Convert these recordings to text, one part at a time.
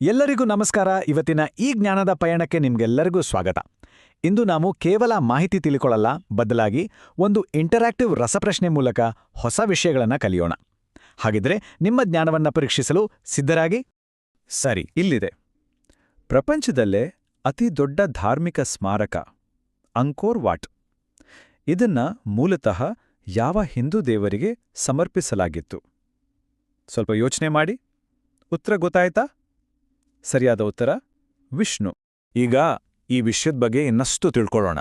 ಎಲ್ಲರಿಗೂ ನಮಸ್ಕಾರ. ಇವತ್ತಿನ ಈ ಜ್ಞಾನದ ಪಯಣಕ್ಕೆ ನಿಮ್ಗೆಲ್ಲರಿಗೂ ಸ್ವಾಗತ. ಇಂದು ನಾವು ಕೇವಲ ಮಾಹಿತಿ ತಿಳ್ಕೊಳ್ಳಲ್ಲ, ಬದಲಾಗಿ ಒಂದು ಇಂಟರಾಕ್ಟಿವ್ ರಸಪ್ರಶ್ನೆ ಮೂಲಕ ಹೊಸ ವಿಷಯಗಳನ್ನು ಕಲಿಯೋಣ. ಹಾಗಿದ್ರೆ ನಿಮ್ಮ ಜ್ಞಾನವನ್ನ ಪರೀಕ್ಷಿಸಲು ಸಿದ್ಧರಾಗಿ? ಸರಿ, ಇಲ್ಲಿದೆ. ಪ್ರಪಂಚದಲ್ಲೇ ಅತಿ ದೊಡ್ಡ ಧಾರ್ಮಿಕ ಸ್ಮಾರಕ ಅಂಕೋರ್ ವಾಟ್. ಇದನ್ನ ಮೂಲತಃ ಯಾವ ಹಿಂದೂ ದೇವರಿಗೆ ಸಮರ್ಪಿಸಲಾಗಿತ್ತು. ಸ್ವಲ್ಪ ಯೋಚನೆ ಮಾಡಿ. ಉತ್ತರ ಗೊತ್ತಾಯ್ತಾ? ಸರಿಯಾದ ಉತ್ತರ? ವಿಷ್ಣು. ಈಗ ಈ ವಿಷಯದ ಬಗ್ಗೆ ಇನ್ನಷ್ಟು ತಿಳ್ಕೊಳ್ಳೋಣ.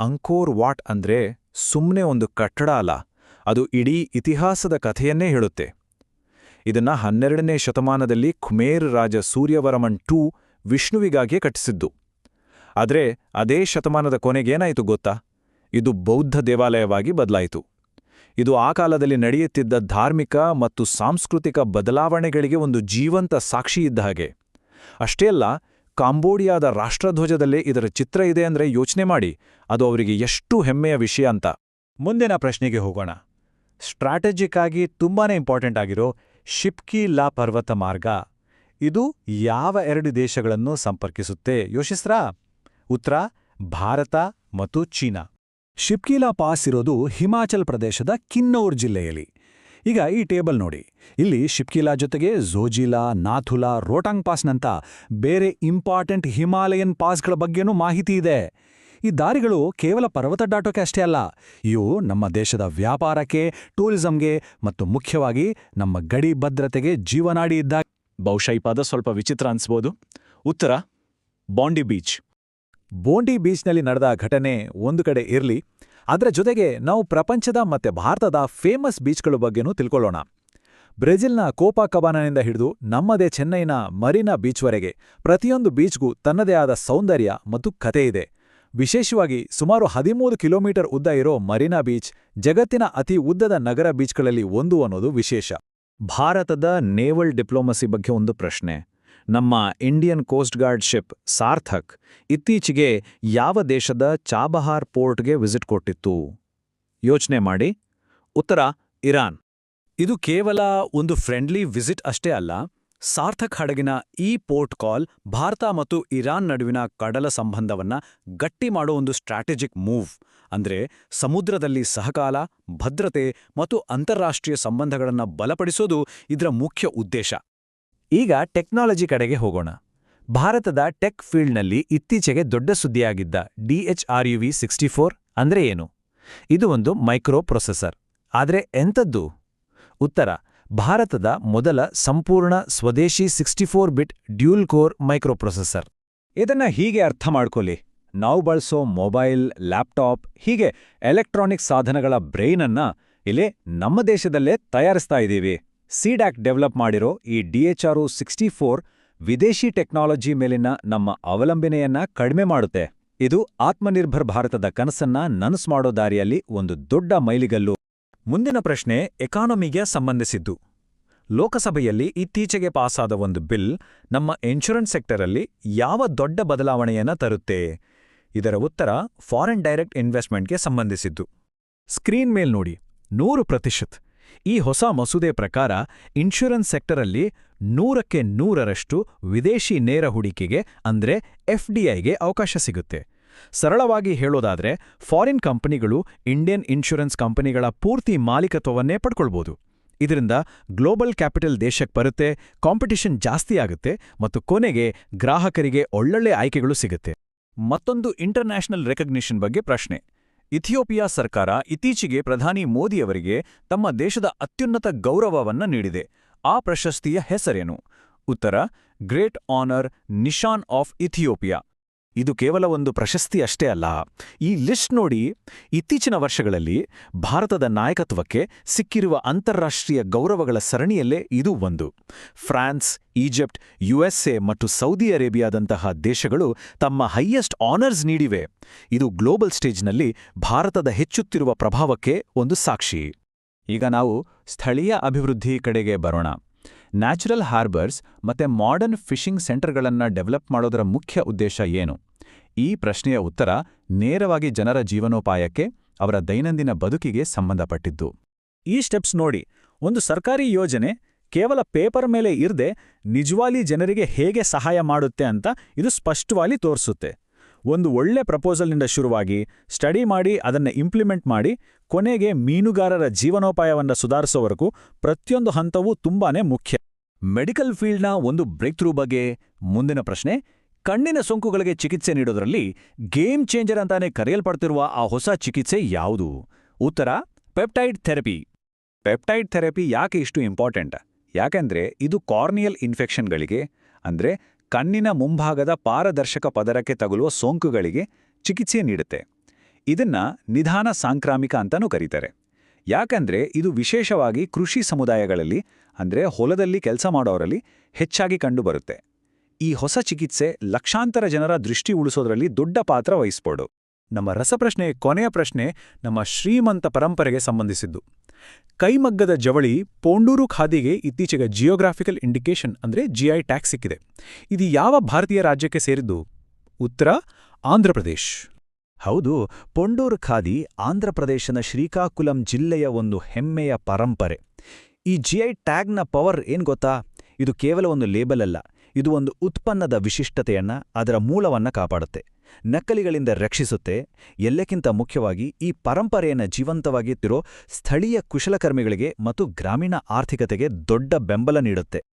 ಅಂಕೋರ್ ವಾಟ್ ಅಂದ್ರೆ ಸುಮ್ಮನೆ ಒಂದು ಕಟ್ಟಡ ಅಲ್ಲ, ಅದು ಇಡೀ ಇತಿಹಾಸದ ಕಥೆಯನ್ನೇ ಹೇಳುತ್ತೆ. ಇದನ್ನ ಹನ್ನೆರಡನೇ ಶತಮಾನದಲ್ಲಿ ಖುಮೇರ್ ರಾಜ ಸೂರ್ಯವರಮನ್ ಟೂ ವಿಷ್ಣುವಿಗಾಗಿಯೇ ಕಟ್ಟಿಸಿದ್ದು. ಆದರೆ ಅದೇ ಶತಮಾನದ ಕೊನೆಗೇನಾಯಿತು ಗೊತ್ತಾ? ಇದು ಬೌದ್ಧ ದೇವಾಲಯವಾಗಿ ಬದಲಾಯಿತು. ಇದು ಆ ಕಾಲದಲ್ಲಿ ನಡೆಯುತ್ತಿದ್ದ ಧಾರ್ಮಿಕ ಮತ್ತು ಸಾಂಸ್ಕೃತಿಕ ಬದಲಾವಣೆಗಳಿಗೆ ಒಂದು ಜೀವಂತ ಸಾಕ್ಷಿ ಇದ್ದ ಹಾಗೆ. ಅಷ್ಟೇ ಅಲ್ಲ, ಕಾಂಬೋಡಿಯಾದ ರಾಷ್ಟ್ರಧ್ವಜದಲ್ಲೇ ಇದರ ಚಿತ್ರ ಇದೆ ಅಂದ್ರೆ ಯೋಚನೆ ಮಾಡಿ, ಅದು ಅವರಿಗೆ ಎಷ್ಟು ಹೆಮ್ಮೆಯ ವಿಷಯ ಅಂತ. ಮುಂದಿನ ಪ್ರಶ್ನೆಗೆ ಹೋಗೋಣ. ಸ್ಟ್ರಾಟಜಿಕ್ ಆಗಿ ತುಂಬಾನೇ ಇಂಪಾರ್ಟೆಂಟ್ ಆಗಿರೋ ಶಿಪ್ಕಿ ಲಾ ಪರ್ವತ ಮಾರ್ಗ, ಇದು ಯಾವ ಎರಡು ದೇಶಗಳನ್ನು ಸಂಪರ್ಕಿಸುತ್ತೆ? ಯೋಚಿಸ್ರಾ? ಉತ್ತರ, ಭಾರತ ಮತ್ತು ಚೀನಾ. ಶಿಪ್ಕೀಲಾ ಪಾಸ್ ಇರೋದು ಹಿಮಾಚಲ್ ಪ್ರದೇಶದ ಕಿನ್ನೌರ್ ಜಿಲ್ಲೆಯಲ್ಲಿ. ಈಗ ಈ ಟೇಬಲ್ ನೋಡಿ. ಇಲ್ಲಿ ಶಿಪ್ಕೀಲಾ ಜೊತೆಗೆ ಝೋಜಿಲಾ, ನಾಥುಲಾ, ರೋಟಾಂಗ್ ಪಾಸ್ನಂಥ ಬೇರೆ ಇಂಪಾರ್ಟೆಂಟ್ ಹಿಮಾಲಯನ್ ಪಾಸ್ಗಳ ಬಗ್ಗೆನೂ ಮಾಹಿತಿ ಇದೆ. ಈ ದಾರಿಗಳು ಕೇವಲ ಪರ್ವತ ದಾಟೋಕೆ ಅಷ್ಟೇ ಅಲ್ಲ, ಇವು ನಮ್ಮ ದೇಶದ ವ್ಯಾಪಾರಕ್ಕೆ, ಟೂರಿಸಂಗೆ ಮತ್ತು ಮುಖ್ಯವಾಗಿ ನಮ್ಮ ಗಡಿ ಭದ್ರತೆಗೆ ಜೀವನಾಡಿ ಇದ್ದ ಬಹುಶಃ ಪದ ಸ್ವಲ್ಪ ವಿಚಿತ್ರ ಅನಿಸ್ಬೋದು. ಉತ್ತರ, ಬಾಂಡಿ ಬೀಚ್. ಬೋಂಡಿ ಬೀಚ್ನಲ್ಲಿ ನಡೆದ ಘಟನೆ ಒಂದು ಕಡೆ ಇರಲಿ, ಅದರ ಜೊತೆಗೆ ನಾವು ಪ್ರಪಂಚದ ಮತ್ತೆ ಭಾರತದ ಫೇಮಸ್ ಬೀಚ್ಗಳ ಬಗ್ಗೆನೂ ತಿಳ್ಕೊಳ್ಳೋಣ. ಬ್ರೆಜಿಲ್ನ ಕೋಪಾ ಕಬಾನನಿಂದ ಹಿಡಿದು ನಮ್ಮದೇ ಚೆನ್ನೈನ ಮರೀನಾ ಬೀಚ್ವರೆಗೆ ಪ್ರತಿಯೊಂದು ಬೀಚ್ಗೂ ತನ್ನದೇ ಆದ ಸೌಂದರ್ಯ ಮತ್ತು ಕತೆ ಇದೆ. ವಿಶೇಷವಾಗಿ ಸುಮಾರು ಹದಿಮೂರು ಕಿಲೋಮೀಟರ್ ಉದ್ದ ಇರೋ ಮರೀನಾ ಬೀಚ್ ಜಗತ್ತಿನ ಅತಿ ಉದ್ದದ ನಗರ ಬೀಚ್ಗಳಲ್ಲಿ ಒಂದು ಅನ್ನೋದು ವಿಶೇಷ. ಭಾರತದ ನೇವಲ್ ಡಿಪ್ಲೊಮಸಿ ಬಗ್ಗೆ ಒಂದು ಪ್ರಶ್ನೆ. ನಮ್ಮ Indian coast guard ship Sarthak ಇತ್ತೀಚೆಗೆ ಯಾವ ದೇಶದ ಚಾಬಹಾರ್ ಪೋರ್ಟ್ಗೆ ವಿಸಿಟ್ ಕೊಟ್ಟಿತ್ತು? ಯೋಚನೆ ಮಾಡಿ. ಉತ್ತರ, ಇರಾನ್. ಇದು ಕೇವಲ ಒಂದು ಫ್ರೆಂಡ್ಲಿ ವಿಸಿಟ್ ಅಷ್ಟೇ ಅಲ್ಲ, ಸಾರ್ಥಕ್ ಹಡಗಿನ ಈ ಪೋರ್ಟ್ ಕಾಲ್ ಭಾರತ ಮತ್ತು ಇರಾನ್ ನಡುವಿನ ಕಡಲ ಸಂಬಂಧವನ್ನ ಗಟ್ಟಿ ಮಾಡೋ ಒಂದು ಸ್ಟ್ರಾಟಜಿಕ್ ಮೂವ್, ಅಂದ್ರೆ ಸಮುದ್ರದಲ್ಲಿ ಸಹಕಾಲ, ಭದ್ರತೆ ಮತ್ತು ಅಂತಾರಾಷ್ಟ್ರೀಯ ಸಂಬಂಧಗಳನ್ನು ಬಲಪಡಿಸೋದು ಇದರ ಮುಖ್ಯ ಉದ್ದೇಶ. ಈಗ ಟೆಕ್ನಾಲಜಿ ಕಡೆಗೆ ಹೋಗೋಣ. ಭಾರತದ ಟೆಕ್ ಫೀಲ್ಡ್ನಲ್ಲಿ ಇತ್ತೀಚೆಗೆ ದೊಡ್ಡ ಸುದ್ದಿಯಾಗಿದ್ದ D H R U V sixty four ಅಂದ್ರೆ ಏನು? ಇದು ಒಂದು ಮೈಕ್ರೋ ಪ್ರೊಸೆಸರ್ ಆದರೆ ಎಂಥದ್ದು? ಉತ್ತರ, ಭಾರತದ ಮೊದಲ ಸಂಪೂರ್ಣ ಸ್ವದೇಶಿ sixty four bit dual core microprocessor. ಇದನ್ನ ಹೀಗೆ ಅರ್ಥ ಮಾಡ್ಕೊಳ್ಳಿ ನಾವು ಬಳಸೋ ಮೊಬೈಲ್, ಲ್ಯಾಪ್ಟಾಪ್, ಹೀಗೆ ಎಲೆಕ್ಟ್ರಾನಿಕ್ ಸಾಧನಗಳ ಬ್ರೈನನ್ನ ಇಲ್ಲಿ ನಮ್ಮ ದೇಶದಲ್ಲೇ ತಯಾರಿಸ್ತಾ ಇದ್ದೀವಿ ಸಿಡ್ಯಾಕ್ ಡೆವಲಪ್ ಮಾಡಿರೋ ಈ D H R O sixty four ವಿದೇಶಿ ಟೆಕ್ನಾಲಜಿ ಮೇಲಿನ ನಮ್ಮ ಅವಲಂಬನೆಯನ್ನ ಕಡಿಮೆ ಮಾಡುತ್ತೆ. ಇದು ಆತ್ಮನಿರ್ಭರ್ ಭಾರತದ ಕನಸನ್ನ ನನಸು ಮಾಡೋ ದಾರಿಯಲ್ಲಿ ಒಂದು ದೊಡ್ಡ ಮೈಲಿಗಲ್ಲು. ಮುಂದಿನ ಪ್ರಶ್ನೆ ಎಕಾನಮಿಗೆ ಸಂಬಂಧಿಸಿದ್ದು. ಲೋಕಸಭೆಯಲ್ಲಿ ಇತ್ತೀಚೆಗೆ ಪಾಸಾದ ಒಂದು ಬಿಲ್ ನಮ್ಮ ಇನ್ಶೂರೆನ್ಸ್ ಸೆಕ್ಟರಲ್ಲಿ ಯಾವ ದೊಡ್ಡ ಬದಲಾವಣೆಯನ್ನ ತರುತ್ತೆ? ಇದರ ಉತ್ತರ ಫಾರಿನ್ ಡೈರೆಕ್ಟ್ ಇನ್ವೆಸ್ಟ್ಮೆಂಟ್ಗೆ ಸಂಬಂಧಿಸಿದ್ದು. ಸ್ಕ್ರೀನ್ ಮೇಲ್ ನೋಡಿ, ನೂರು ಪ್ರತಿಶತ್. ಈ ಹೊಸ ಮಸೂದೆ ಪ್ರಕಾರ ಇನ್ಶೂರೆನ್ಸ್ ಸೆಕ್ಟರಲ್ಲಿ ನೂರಕ್ಕೆ ನೂರರಷ್ಟು ವಿದೇಶಿ ನೇರ ಹೂಡಿಕೆಗೆ, ಅಂದ್ರೆ ಎಫ್ಡಿಐಗೆ ಅವಕಾಶ ಸಿಗುತ್ತೆ. ಸರಳವಾಗಿ ಹೇಳೋದಾದ್ರೆ, ಫಾರಿನ್ ಕಂಪನಿಗಳು ಇಂಡಿಯನ್ ಇನ್ಶೂರೆನ್ಸ್ ಕಂಪನಿಗಳ ಪೂರ್ತಿ ಮಾಲೀಕತ್ವವನ್ನೇ ಪಡ್ಕೊಳ್ಬೋದು. ಇದರಿಂದ ಗ್ಲೋಬಲ್ ಕ್ಯಾಪಿಟಲ್ ದೇಶಕ್ಕೆ ಬರುತ್ತೆ, ಕಾಂಪಿಟಿಷನ್ ಜಾಸ್ತಿ ಆಗುತ್ತೆ ಮತ್ತು ಕೊನೆಗೆ ಗ್ರಾಹಕರಿಗೆ ಒಳ್ಳೊಳ್ಳೆ ಆಯ್ಕೆಗಳು ಸಿಗುತ್ತೆ. ಮತ್ತೊಂದು ಇಂಟರ್ನ್ಯಾಷನಲ್ ರೆಕಗ್ನಿಷನ್ ಬಗ್ಗೆ ಪ್ರಶ್ನೆ. ಇಥಿಯೋಪಿಯಾ ಸರ್ಕಾರ ಇತ್ತೀಚೆಗೆ ಪ್ರಧಾನಿ ಮೋದಿಯವರಿಗೆ ತಮ್ಮ ದೇಶದ ಅತ್ಯುನ್ನತ ಗೌರವವನ್ನ ನೀಡಿದೆ. ಆ ಪ್ರಶಸ್ತಿಯ ಹೆಸರೇನು? ಉತ್ತರ, great honour Nishan of Ethiopia. ಇದು ಕೇವಲ ಒಂದು ಪ್ರಶಸ್ತಿ ಅಷ್ಟೇ ಅಲ್ಲ. ಈ ಲಿಸ್ಟ್ ನೋಡಿ, ಇತ್ತೀಚಿನ ವರ್ಷಗಳಲ್ಲಿ ಭಾರತದ ನಾಯಕತ್ವಕ್ಕೆ ಸಿಕ್ಕಿರುವ ಅಂತಾರಾಷ್ಟ್ರೀಯ ಗೌರವಗಳ ಸರಣಿಯಲ್ಲೇ ಇದು ಒಂದು. ಫ್ರಾನ್ಸ್, ಈಜಿಪ್ಟ್, ಯುಎಸ್ಎ ಮತ್ತು ಸೌದಿ ಅರೇಬಿಯಾದಂತಹ ದೇಶಗಳು ತಮ್ಮ ಹೈಯೆಸ್ಟ್ ಆನರ್ಸ್ ನೀಡಿವೆ. ಇದು ಗ್ಲೋಬಲ್ ಸ್ಟೇಜ್ನಲ್ಲಿ ಭಾರತದ ಹೆಚ್ಚುತ್ತಿರುವ ಪ್ರಭಾವಕ್ಕೆ ಒಂದು ಸಾಕ್ಷಿ. ಈಗ ನಾವು ಸ್ಥಳೀಯ ಅಭಿವೃದ್ಧಿ ಕಡೆಗೆ ಬರೋಣ. ನ್ಯಾಚುರಲ್ ಹಾರ್ಬರ್ಸ್ ಮತ್ತೆ ಮಾಡರ್ನ್ ಫಿಶಿಂಗ್ ಸೆಂಟರ್ಗಳನ್ನು ಡೆವಲಪ್ ಮಾಡೋದರ ಮುಖ್ಯ ಉದ್ದೇಶ ಏನು? ಈ ಪ್ರಶ್ನೆಯ ಉತ್ತರ ನೇರವಾಗಿ ಜನರ ಜೀವನೋಪಾಯಕ್ಕೆ, ಅವರ ದೈನಂದಿನ ಬದುಕಿಗೆ ಸಂಬಂಧಪಟ್ಟಿದ್ದು. ಈ ಸ್ಟೆಪ್ಸ್ ನೋಡಿ, ಒಂದು ಸರ್ಕಾರಿ ಯೋಜನೆ ಕೇವಲ ಪೇಪರ್ ಮೇಲೆ ಇರದೆ ನಿಜವಾಲಿ ಜನರಿಗೆ ಹೇಗೆ ಸಹಾಯ ಮಾಡುತ್ತೆ ಅಂತ ಇದು ಸ್ಪಷ್ಟವಾಗಿ ತೋರಿಸುತ್ತೆ. ಒಂದು ಒಳ್ಳೆ ಪ್ರಪೋಸಲ್ನಿಂದ ಶುರುವಾಗಿ ಸ್ಟಡಿ ಮಾಡಿ ಅದನ್ನ ಇಂಪ್ಲಿಮೆಂಟ್ ಮಾಡಿ ಕೊನೆಗೆ ಮೀನುಗಾರರ ಜೀವನೋಪಾಯವನ್ನು ಸುಧಾರಿಸೋವರೆಗೂ ಪ್ರತಿಯೊಂದು ಹಂತವೂ ತುಂಬಾನೇ ಮುಖ್ಯ. ಮೆಡಿಕಲ್ ಫೀಲ್ಡ್ನ ಒಂದು ಬ್ರೇಕ್ ಥ್ರೂ ಬಗ್ಗೆ ಮುಂದಿನ ಪ್ರಶ್ನೆ, ಕಣ್ಣಿನ ಸೋಂಕುಗಳಿಗೆ ಚಿಕಿತ್ಸೆ ನೀಡೋದ್ರಲ್ಲಿ ಗೇಮ್ ಚೇಂಜರ್ ಅಂತಾನೆ ಕರೆಯಲ್ಪಡ್ತಿರುವ ಆ ಹೊಸ ಚಿಕಿತ್ಸೆ ಯಾವುದು? ಉತ್ತರ, ಪೆಪ್ಟೈಡ್ ಥೆರಪಿ. ಪೆಪ್ಟೈಡ್ ಥೆರಪಿ ಯಾಕೆ ಇಷ್ಟು ಇಂಪಾರ್ಟೆಂಟ್? ಯಾಕೆಂದ್ರೆ ಇದು ಕಾರ್ನಿಯಲ್ ಇನ್ಫೆಕ್ಷನ್ಗಳಿಗೆ, ಅಂದ್ರೆ ಕಣ್ಣಿನ ಮುಂಭಾಗದ ಪಾರದರ್ಶಕ ಪದರಕ್ಕೆ ತಗುಲುವ ಸೋಂಕುಗಳಿಗೆ ಚಿಕಿತ್ಸೆ ನೀಡುತ್ತೆ. ಇದನ್ನ ನಿಧಾನ ಸಾಂಕ್ರಾಮಿಕ ಅಂತಾನೂ ಕರೀತಾರೆ. ಯಾಕಂದ್ರೆ ಇದು ವಿಶೇಷವಾಗಿ ಕೃಷಿ ಸಮುದಾಯಗಳಲ್ಲಿ, ಅಂದ್ರೆ ಹೊಲದಲ್ಲಿ ಕೆಲಸ ಮಾಡೋರಲ್ಲಿ ಹೆಚ್ಚಾಗಿ ಕಂಡುಬರುತ್ತೆ. ಈ ಹೊಸ ಚಿಕಿತ್ಸೆ ಲಕ್ಷಾಂತರ ಜನರ ದೃಷ್ಟಿ ಉಳಿಸೋದ್ರಲ್ಲಿ ದೊಡ್ಡ ಪಾತ್ರ ವಹಿಸ್ಬೋದು. ನಮ್ಮ ರಸಪ್ರಶ್ನೆ ಕೊನೆಯ ಪ್ರಶ್ನೆ ನಮ್ಮ ಶ್ರೀಮಂತ ಪರಂಪರೆಗೆ ಸಂಬಂಧಿಸಿದ್ದು. ಕೈಮಗ್ಗದ ಜವಳಿ ಪೋಂಡೂರು ಖಾದಿಗೆ ಇತ್ತೀಚೆಗೆ ಜಿಯೋಗ್ರಾಫಿಕಲ್ ಇಂಡಿಕೇಶನ್ ಅಂದ್ರೆ ಜಿಐ ಟ್ಯಾಕ್ಸ್ ಸಿಕ್ಕಿದೆ. ಇದು ಯಾವ ಭಾರತೀಯ ರಾಜ್ಯಕ್ಕೆ ಸೇರಿದ್ದು? ಉತ್ತರ ಆಂಧ್ರಪ್ರದೇಶ್. ಹೌದು, ಪೊಂಡೂರು ಖಾದಿ ಆಂಧ್ರಪ್ರದೇಶದ ಶ್ರೀಕಾಕುಲಂ ಜಿಲ್ಲೆಯ ಒಂದು ಹೆಮ್ಮೆಯ ಪರಂಪರೆ. ಈ ಜಿಐ ಟ್ಯಾಗ್ನ ಪವರ್ ಏನು ಗೊತ್ತಾ? ಇದು ಕೇವಲ ಒಂದು ಲೇಬಲ್ ಅಲ್ಲ, ಇದು ಒಂದು ಉತ್ಪನ್ನದ ವಿಶಿಷ್ಟತೆಯನ್ನ ಅದರ ಮೂಲವನ್ನ ಕಾಪಾಡುತ್ತೆ. ನಕಲಿಗಳಿಂದ ರಕ್ಷಿಸುತ್ತೆ. ಎಲ್ಲಕ್ಕಿಂತ ಮುಖ್ಯವಾಗಿ ಈ ಪರಂಪರೆಯನ್ನು ಜೀವಂತವಾಗಿತ್ತಿರೋ ಸ್ಥಳೀಯ ಕುಶಲಕರ್ಮಿಗಳಿಗೆ ಮತ್ತು ಗ್ರಾಮೀಣ ಆರ್ಥಿಕತೆಗೆ ದೊಡ್ಡ ಬೆಂಬಲ ನೀಡುತ್ತೆ.